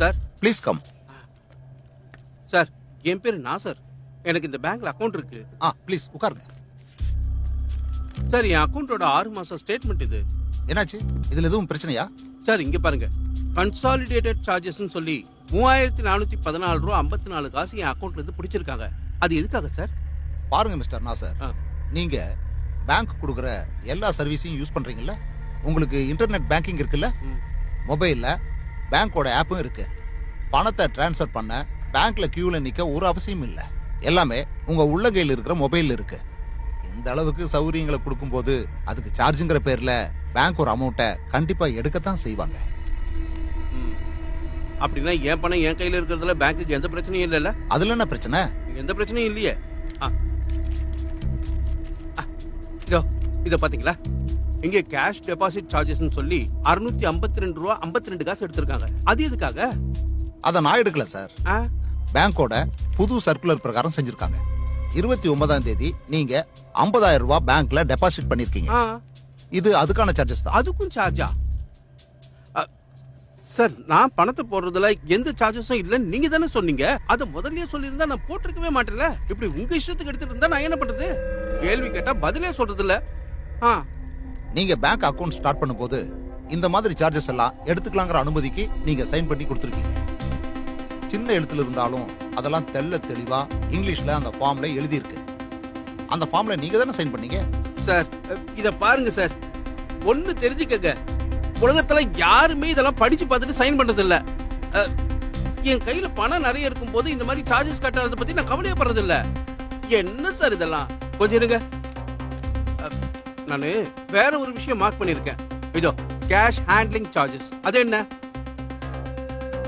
Sir. Please come sir என் பேர் நாசர் எனக்கு இந்த பேங்க்ல அக்கவுண்ட் இருக்கு. ஆ ப்ளீஸ் உட்காருங்க. சார் என் அக்கவுண்டோட ஆறு மாசம் ஸ்டேட்மெண்ட் இது. என்னாச்சு? இதுல எதுவும் பிரச்சனையா? சார் இங்க பாருங்க. கன்சாலிடேட்டட் சார்ஜஸ்னு சொல்லி மூவாயிரத்தி நானூத்தி பதினாலு ரூபா ஐம்பத்தி நாலு காசு என் அக்கவுண்ட்ல இருந்து பிடிச்சிருக்காங்க. அது எதுக்காக சார்? பாருங்க மிஸ்டர் நாசர். நீங்க பேங்க் கொடுக்குற எல்லா சர்வீஸையும் யூஸ் பண்றீங்கல்ல? உங்களுக்கு இன்டர்நெட் பேங்கிங் இருக்குல்ல. மொபைல்ல பேங்கோட ஆப்பும் இருக்கு. பணத்தை டிரான்ஸ்ஃபர் பண்ண பேங்க்ல கியூல நிக்க ஒரு அவசியம் இல்ல. எல்லாமே உங்க உள்ளங்கையில் இருக்கிற மொபைல்ல இருக்கு. இந்த அளவுக்கு சௌகரியங்களை கொடுக்கும்போது அதுக்கு சார்ஜுங்கிற பேர்ல பேங்க் ஒரு அமௌண்ட்டை கண்டிப்பா எடுக்கத்தான் செய்வாங்க. அப்படின்னா என் பணம் என் கையில இருக்கிறதுல பேங்க்குக்கு எந்த பிரச்சனையும் இல்லைல்ல? அதுல என்ன பிரச்சனை? எந்த பிரச்சனையும் இல்லையே. இதோ இத பாத்தீங்களா இங்க கேஷ் டெபாசிட் சார்ஜஸ்னு சொல்லி அறுநூத்தி ஐம்பத்தி ரெண்டு ரூபா ஐம்பத்தி ரெண்டு காசு எடுத்திருக்காங்க. அது எதுக்காக? அதை நான் எடுக்கல சார்? பேங்கோட புது சர்க்குலர் பிரகாரம் செஞ்சிருக்காங்க. இருபத்தி ஒன்பதாம் தேதி நீங்க 50000 ரூபாய் பேங்க்ல டெபாசிட் பண்ணிருக்கீங்க. இது அதுக்கான சார்ஜஸ் தான். அதுக்கும் சார்ஜா சார் நான் பணத்தை போடுறதுல எந்த சார்ஜஸும் இல்லைன்னு நீங்க தானே சொன்னீங்க. அதை முதல்லயே சொல்லியிருந்தா நான் போட்டிருக்கவே மாட்டேன்ல. இப்படி உங்க இஷ்டத்துக்கு எடுத்துட்டு இருந்தா நான் என்ன பண்றது? கேள்வி கேட்டா பதிலே சொல்றது இல்ல ஆ. நீங்க பேங்க் அக்கவுண்ட் ஸ்டார்ட் பண்ணும்போது இந்த மாதிரி சார்ஜஸ் எல்லாம் எடுத்துக்கலாங்கிற அனுமதிக்கு நீங்க சைன் பண்ணி கொடுத்துருக்கீங்க. சின்ன எழுத்துல இருந்தாலும் அதெல்லாம் தெல்ல தெளிவா இங்கிலீஷ்ல அந்த ஃபார்ம்ல எழுதியிருக்கு. அந்த ஃபார்ம்ல நீங்க தானே சைன் பண்ணீங்க? சார் இத பாருங்க சார். ஒண்ணு தெரிஞ்சுக்கங்க. உலகத்துல யாருமே இதெல்லாம் படிச்சு பார்த்துட்டு சைன் பண்றது இல்ல என் கையில பணம் நிறைய இருக்கும் போது இந்த மாதிரி சார்ஜஸ் கட்டுறத பத்தி நான் கவலையப்படுறது இல்ல என்ன சார் இதெல்லாம்? கொஞ்சம் இருங்க. நானு வேற ஒரு விஷயம் மார்க் பண்ணிருக்கேன் இதோ கேஷ் ஹேண்ட்லிங் சார்ஜஸ் அது என்ன?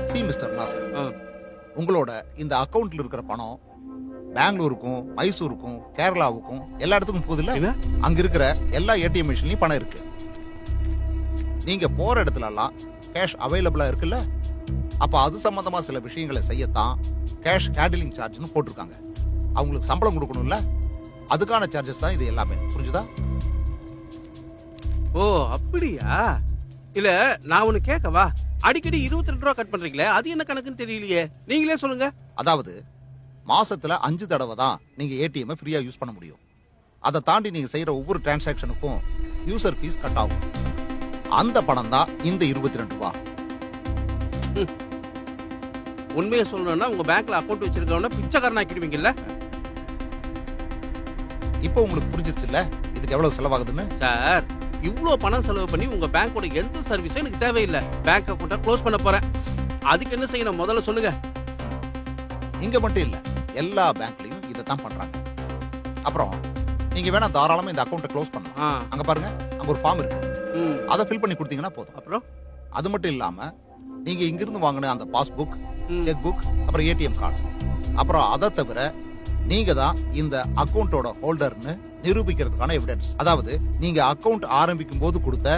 See mister Nasser. உங்களோட இந்த அக்கவுண்ட்ல இருக்கிற பணம் பெங்களூருக்கும் மைசூருக்கும் கேரளாவுக்கும் எல்லா இடத்துக்கும் போகுதுல்ல? என்ன? அங்க இருக்கிற எல்லா ஏடிஎம் மிஷின்லயும் பணம் இருக்கு. நீங்க போற இடத்துல எல்லாம் கேஷ் அவைலபிளா இருக்குல்ல? அப்ப அது சம்பந்தமா சில விஷயங்களை செய்யத்தான் கேஷ் ஹேண்டிலிங் சார்ஜ்னு போட்டிருக்காங்க. அவங்களுக்கு சம்பளம் கொடுக்கணும்ல? அதுக்கான சார்ஜஸ் தான் இது எல்லாமே. புரிஞ்சுதா? ஓ அப்படியா? இல்ல நான் ஒண்ணு கேட்கவா அடிக்கடி இருபத்தி ரெண்டு ரூபா கட் பண்றீங்களே அது என்ன கணக்குன்னு தெரியலையே. நீங்களே சொல்லுங்க. அதாவது மாசத்துல அஞ்சு தடவை தான் நீங்க ஏடிஎம் ஃப்ரீயா யூஸ் பண்ண முடியும். அதை தாண்டி நீங்க செய்யற ஒவ்வொரு டிரான்சாக்ஷனுக்கும் யூசர் ஃபீஸ் கட் ஆகும். அந்த பணம் தான் இந்த இருபத்தி ரெண்டு ரூபா. உண்மையை சொல்லணும்னா உங்க பேங்க்ல அக்கௌண்ட் வச்சிருக்கவன பிச்சைக்காரன் ஆக்கிடுவீங்கல்ல இப்போ உங்களுக்கு புரிஞ்சிருச்சுல்ல? இதுக்கு எவ்வளவு செலவாகுதுன்னு? சார் இவ்ளோ பணம் செலவு பண்ணி உங்க பேங்கோட எந்த சர்வீஸும் எனக்கு தேவையில்லை. பேங்க் அக்கௌண்ட்டை க்ளோஸ் பண்ண போறேன். அதுக்கு என்ன செய்யணும்? முதல்ல சொல்லுங்க. இங்க மட்டும் இல்ல எல்லா பேங்க்லயும் இதை தான் பண்றாங்க. அப்புறம் நீங்க வேணா தாராளமா இந்த அக்கௌண்ட்டை க்ளோஸ் பண்ணலாம். அங்க பாருங்க அங்க ஒரு ஃபார்ம் இருக்கு. அதை ஃபில் பண்ணி கொடுத்தீங்கன்னா போதும். அப்புறம்? அது மட்டும் இல்லாம நீங்க இங்கிருந்து வாங்கின அந்த பாஸ்புக் செக் புக் அப்புறம் ஏடிஎம் கார்டு அப்புறம் அதை தவிர நீங்க தான் இந்த அக்கவுண்டோட ஹோல்டர்னு நிரூபிக்கிறதுக்கான எவிடன்ஸ் அதாவது நீங்க அக்கவுண்ட் ஆரம்பிக்கும் போது கொடுத்த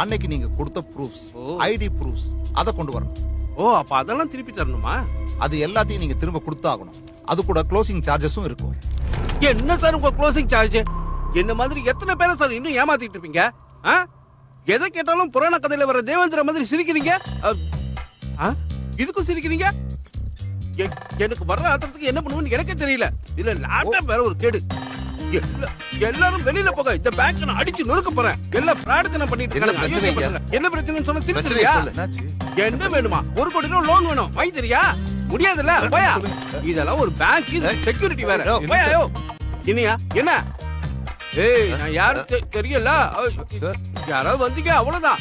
அன்னைக்கு நீங்க கொடுத்த ப்ரூஃப்ஸ். ஐடி ப்ரூஃப்ஸ் அதை கொண்டு வரணும். ஓ அப்ப அதெல்லாம் திருப்பி தரணுமா? அது எல்லாத்தையும் நீங்க திரும்ப கொடுத்தாகணும். அது கூட க்ளோசிங் சார்ஜஸும் இருக்கும். என்ன சார் உங்க க்ளோசிங் சார்ஜ் என்ன மாதிரி எத்தனை பேரை சார் இன்னும் ஏமாத்திட்டு இருப்பீங்க? எதை கேட்டாலும் புராண கதையில வர தேவேந்திர மாதிரி சிரிக்கிறீங்க? இதுக்கும் சிரிக்கிறீங்க? எனக்கு வர்ற ஆத்திரத்துக்கு என்ன பண்ணுவேன்னு எனக்கே தெரியல. இதுல லேப்டாப் வேற ஒரு கேடு. எல்லா- எல்லாரும் வெளியில போக இந்த பேங்க் நான் அடிச்சு நொறுக்க போறேன். எல்லாம் ஃப்ராடுக்கு நான் பண்ணிட்டு என்ன இருக்காங்க. என்ன பிரச்சனைன்னு சொன்னா. என்னாச்சு? என்ன வேணுமா? ஒரு கோடி ரூபாய் லோன் வேணும். வாங்கி தெரியா? முடியாதுல்ல? போயா? இதெல்லாம் ஒரு பேங்க் செக்யூரிட்டி வேற. யோ, போயா யோ இனியா? என்ன? ஏய் நான் யாரு தெ- தெரியல. யாராவது வந்தீங்க? அவ்வளவுதான்.